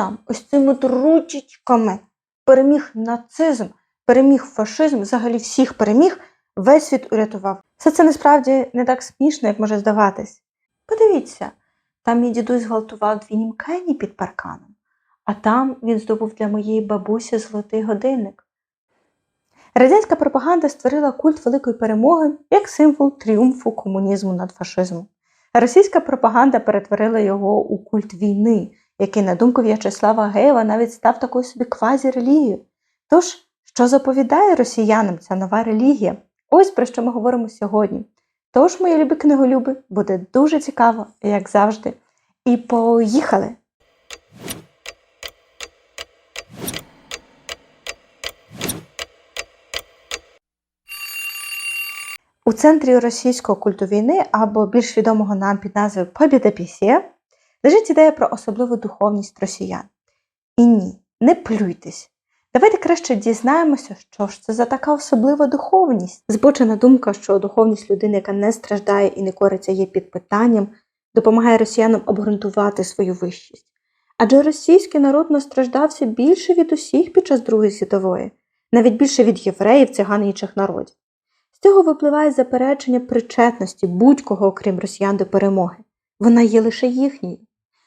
сам ось цими ручечками переміг нацизм, переміг фашизм, взагалі всіх переміг, весь світ урятував. Все це насправді не так смішно, як може здаватись. Подивіться, там мій дідусь зґвалтував дві німкені під парканом, а там він здобув для моєї бабусі золотий годинник. Радянська пропаганда створила культ великої перемоги як символ тріумфу комунізму над фашизмом. Російська пропаганда перетворила його у культ війни, який, на думку В'ячеслава Геєва, навіть став такою собі квазі-релігією. Тож, що заповідає росіянам ця нова релігія? Ось про що ми говоримо сьогодні. Тож, мої любі книголюби, буде дуже цікаво, як завжди. І поїхали! У центрі російського культу війни, або більш відомого нам під назвою Побіда Пісє, лежить ідея про особливу духовність росіян. І ні, не плюйтесь. Давайте краще дізнаємося, що ж це за така особлива духовність. Збочена думка, що духовність людини, яка не страждає і не кориться, є під питанням, допомагає росіянам обґрунтувати свою вищість. Адже російський народ настраждався більше від усіх під час Другої світової, навіть більше від євреїв, циган і інших народів. З цього випливає заперечення причетності будь-кого, окрім росіян до перемоги. Вона є лише їхньою,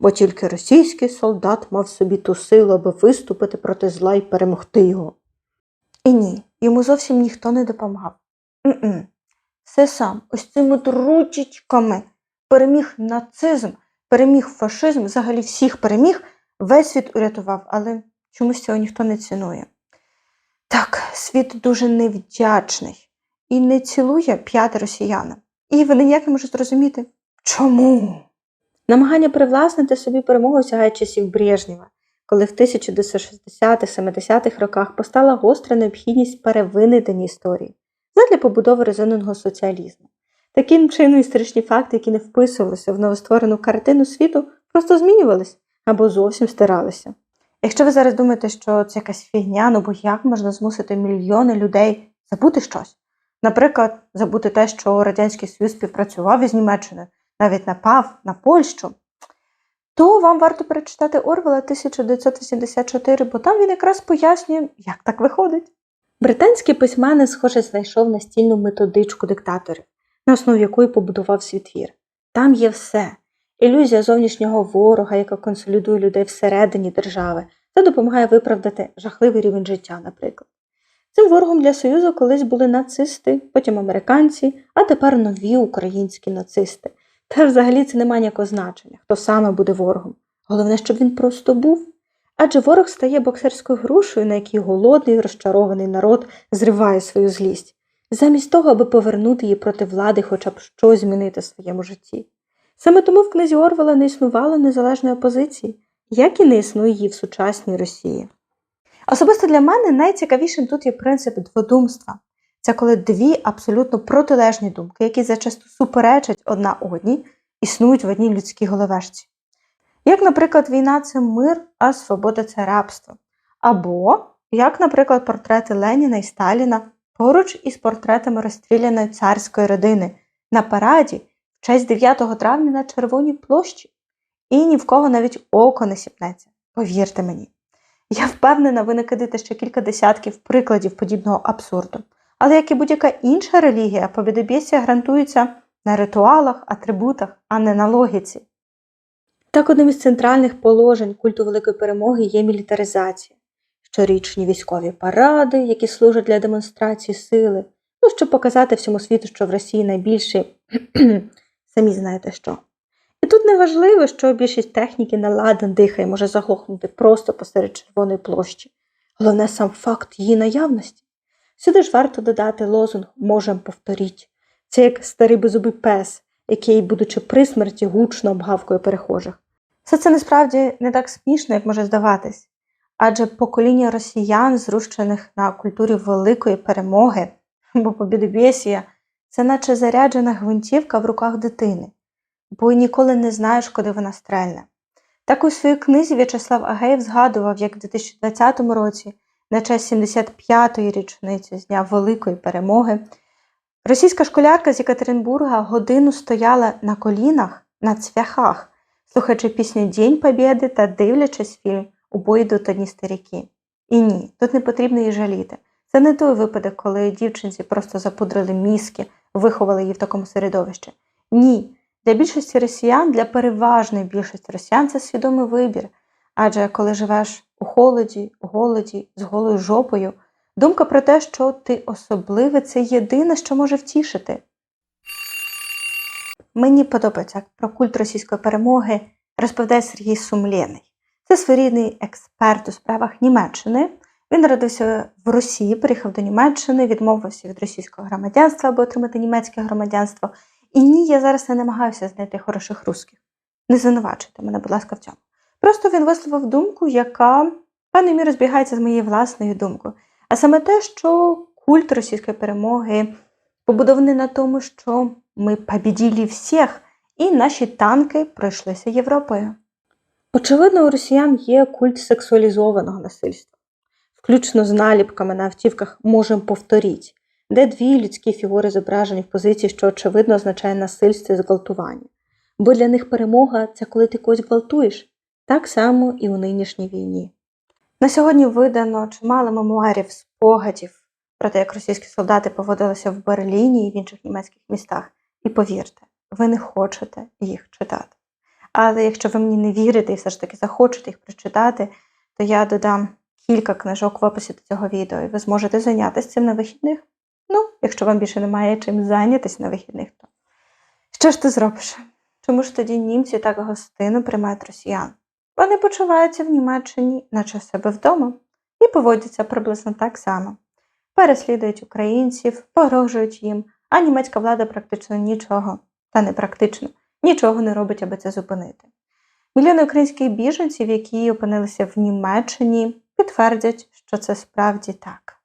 бо тільки російський солдат мав собі ту силу, аби виступити проти зла і перемогти його. І ні, йому зовсім ніхто не допомагав. М-м. Все сам, ось цими ручечками переміг нацизм, переміг фашизм, взагалі всіх переміг, весь світ урятував, але чомусь цього ніхто не цінує. Так, світ дуже невдячний і не цілує п'яти росіянам. І вони ніяк не можуть зрозуміти, чому. Намагання привласнити собі перемогу сягає часів Брежнєва, коли в 1960-70-х роках постала гостра необхідність перевинайдення історії задля побудови резонного соціалізму. Таким чином історичні факти, які не вписувалися в новостворену картину світу, просто змінювались або зовсім стиралися. Якщо ви зараз думаєте, що це якась фігня, ну бо як можна змусити мільйони людей забути щось? Наприклад, забути те, що Радянський Союз співпрацював із Німеччиною, навіть напав на Польщу, то вам варто перечитати Орвела 1984, бо там він якраз пояснює, як так виходить. Британський письменник, схоже, знайшов настільну методичку диктаторів, на основі якої побудував свій твір. Там є все. Ілюзія зовнішнього ворога, яка консолідує людей всередині держави, та допомагає виправдати жахливий рівень життя, наприклад. Цим ворогом для Союзу колись були нацисти, потім американці, а тепер нові українські нацисти. Та взагалі це не має ніякого значення, хто саме буде ворогом. Головне, щоб він просто був. Адже ворог стає боксерською грушею, на якій голодний, розчарований народ зриває свою злість, замість того, аби повернути її проти влади, хоча б щось змінити в своєму житті. Саме тому в книзі Орвела не існувало незалежної опозиції, як і не існує її в сучасній Росії. Особисто для мене найцікавішим тут є принцип дводумства. Це коли дві абсолютно протилежні думки, які зачасту суперечать одна одній, існують в одній людській головешці. Як, наприклад, війна це мир, а свобода це рабство. Або, як, наприклад, портрети Леніна і Сталіна поруч із портретами розстріляної царської родини на параді в честь 9 травня на Червоній площі. І ні в кого навіть око не сіпнеться. Повірте мені. Я впевнена, ви накидите ще кілька десятків прикладів подібного абсурду. Але як і будь-яка інша релігія, побідобєсія гарантується на ритуалах, атрибутах, а не на логіці. Так одним із центральних положень культу великої перемоги є мілітаризація, щорічні військові паради, які служать для демонстрації сили, ну, щоб показати всьому світу, що в Росії найбільші, самі знаєте що. І тут не важливо, що більшість техніки на ладан дихає, може заглохнути просто посеред Червоної площі. Головне сам факт її наявності. Сюди ж варто додати лозунг можем повторіть. Це як старий беззубий пес, який, будучи при смерті, гучно обгавкує перехожих. Все це насправді не так смішно, як може здаватись. Адже покоління росіян, зрушених на культурі великої перемоги, бо побідобєсія – це наче заряджена гвинтівка в руках дитини бо ніколи не знаєш, куди вона стрельне. Так у своїй книзі В'ячеслав Агеєв згадував, як у 2020 році, на честь 75-ї річниці з Дня Великої перемоги, російська школярка з Екатеринбурга годину стояла на колінах на цвяхах, слухаючи пісню День Побєди та дивлячись фільм у бойду та одні старіки. І ні, тут не потрібно її жаліти. Це не той випадок, коли дівчинці просто запудрили мізки, виховали її в такому середовищі. Ні, для більшості росіян, для переважної більшості росіян це свідомий вибір. Адже коли живеш у холоді, голоді, з голою жопою, думка про те, що ти особливий, це єдине, що може втішити. Мені подобається, про культ російської перемоги розповідає Сергій Сумлєний. Це своєрідний експерт у справах Німеччини. Він народився в Росії, приїхав до Німеччини, відмовився від російського громадянства, аби отримати німецьке громадянство. І ні, я зараз не намагаюся знайти хороших русських. Не звинувачуйте мене, будь ласка, в цьому. Просто він висловив думку, яка певною мірою збігається з моєю власною думкою. А саме те, що культ російської перемоги побудований на тому, що ми побіділі всіх, і наші танки пройшлися Європою. Очевидно, у росіян є культ сексуалізованого насильства, включно з наліпками на автівках можем повторіть, де дві людські фігури зображені в позиції, що очевидно означає насильство і зґвалтування. Бо для них перемога це коли ти когось гвалтуєш, так само і у нинішній війні. На сьогодні видано чимало мемуарів, спогадів про те, як російські солдати поводилися в Берліні і в інших німецьких містах. І повірте, ви не хочете їх читати. Але якщо ви мені не вірите і все ж таки захочете їх прочитати, то я додам кілька книжок в описі до цього відео, і ви зможете зайнятися цим на вихідних. Ну, якщо вам більше немає чим зайнятися на вихідних, то що ж ти зробиш? Чому ж тоді німці так гостинно приймають росіян? Вони почуваються в Німеччині, наче в себе вдома, і поводяться приблизно так само. Переслідують українців, погрожують їм, а німецька влада практично нічого, та не практично, нічого не робить, аби це зупинити. Мільйони українських біженців, які опинилися в Німеччині, підтвердять, що це справді так.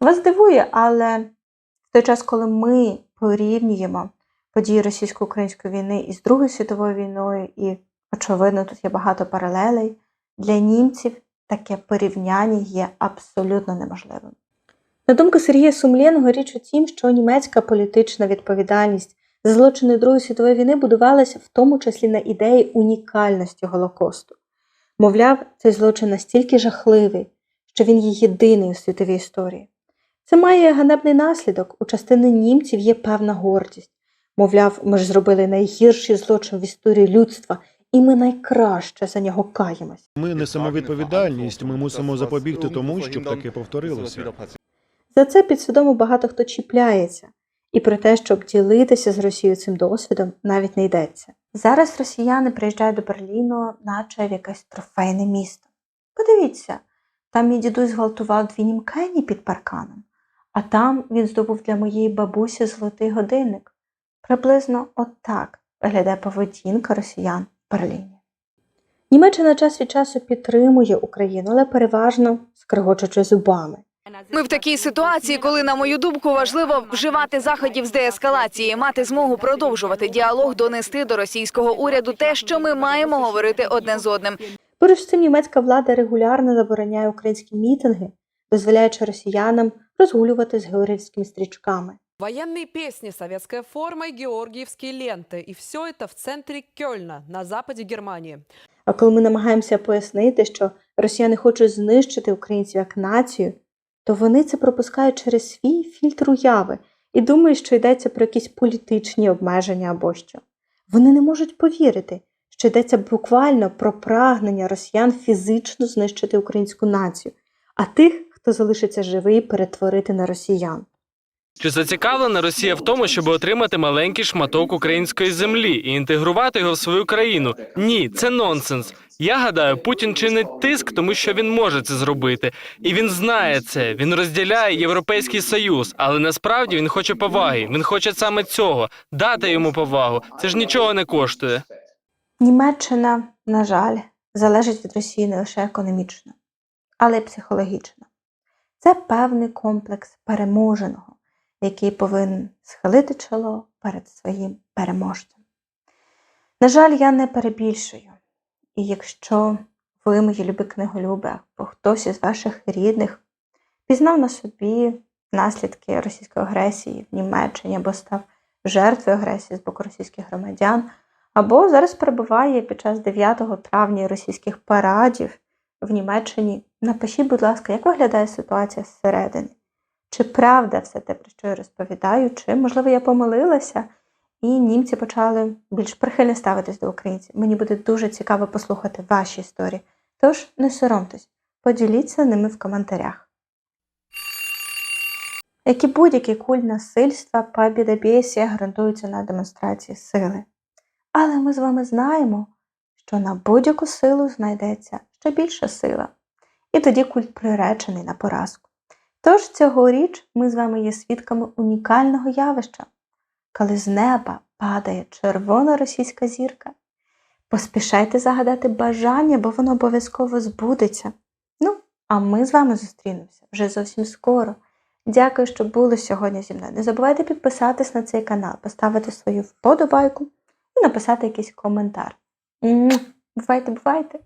Вас дивує, але в той час, коли ми порівнюємо події російсько-української війни із Другою світовою війною, і, очевидно, тут є багато паралелей, для німців таке порівняння є абсолютно неможливим. На думку Сергія Сумлєного, річ у тім, що німецька політична відповідальність за злочини Другої світової війни будувалася в тому числі на ідеї унікальності Голокосту. Мовляв, цей злочин настільки жахливий, що він є єдиний у світовій історії. Це має ганебний наслідок. У частини німців є певна гордість. Мовляв, ми ж зробили найгірший злочин в історії людства, і ми найкраще за нього каємось. Ми несемо відповідальність. Ми мусимо запобігти тому, щоб таке повторилося. За це підсвідомо багато хто чіпляється, і про те, щоб ділитися з Росією цим досвідом, навіть не йдеться. Зараз росіяни приїжджають до Берліну, наче в якесь трофейне місто. Подивіться, там мій дідусь зґвалтував дві німкені під парканом, а там він здобув для моєї бабусі золотий годинник. Приблизно отак виглядає поведінка росіян Берліні. Німеччина час від часу підтримує Україну, але переважно скригочучи зубами. Ми в такій ситуації, коли, на мою думку, важливо вживати заходів з деескалації, мати змогу продовжувати діалог, донести до російського уряду те, що ми маємо говорити одне з одним. Поруч з цим німецька влада регулярно забороняє українські мітинги, дозволяючи росіянам розгулювати з георгіївськими стрічками. Военные песни, советская форма и георгиевские ленты. И все это в центре Кёльна, на западе Германии. А коли ми намагаємося пояснити, що росіяни хочуть знищити українців як націю, то вони це пропускають через свій фільтр уяви і думають, що йдеться про якісь політичні обмеження або що. Вони не можуть повірити, що йдеться буквально про прагнення росіян фізично знищити українську націю, а тих, хто залишиться живий, перетворити на росіян. Чи зацікавлена Росія в тому, щоб отримати маленький шматок української землі і інтегрувати його в свою країну? Ні, це нонсенс. Я гадаю, Путін чинить тиск, тому що він може це зробити, і він знає це. Він розділяє європейський союз, але насправді він хоче поваги. Він хоче саме цього дати йому повагу. Це ж нічого не коштує. Німеччина, на жаль, залежить від Росії не лише економічно, але й психологічно. Це певний комплекс переможеного, який повинен схилити чоло перед своїм переможцем. На жаль, я не перебільшую. І якщо ви, мої любі книголюби, або хтось із ваших рідних пізнав на собі наслідки російської агресії в Німеччині або став жертвою агресії з боку російських громадян, або зараз перебуває під час 9 травня російських парадів в Німеччині. Напишіть, будь ласка, як виглядає ситуація зсередини? Чи правда все те, про що я розповідаю, чи, можливо, я помилилася, і німці почали більш прихильно ставитись до українців. Мені буде дуже цікаво послухати ваші історії. Тож не соромтесь, поділіться ними в коментарях. Як і будь-який культ насильства, побідобєсія ґрунтуються на демонстрації сили. Але ми з вами знаємо, що на будь-яку силу знайдеться ще більша сила, і тоді культ приречений на поразку. Тож цьогоріч ми з вами є свідками унікального явища, коли з неба падає червона російська зірка. Поспішайте загадати бажання, бо воно обов'язково збудеться. Ну, а ми з вами зустрінемося вже зовсім скоро. Дякую, що були сьогодні зі мною. Не забувайте підписатись на цей канал, поставити свою вподобайку і написати якийсь коментар. Бувайте, бувайте!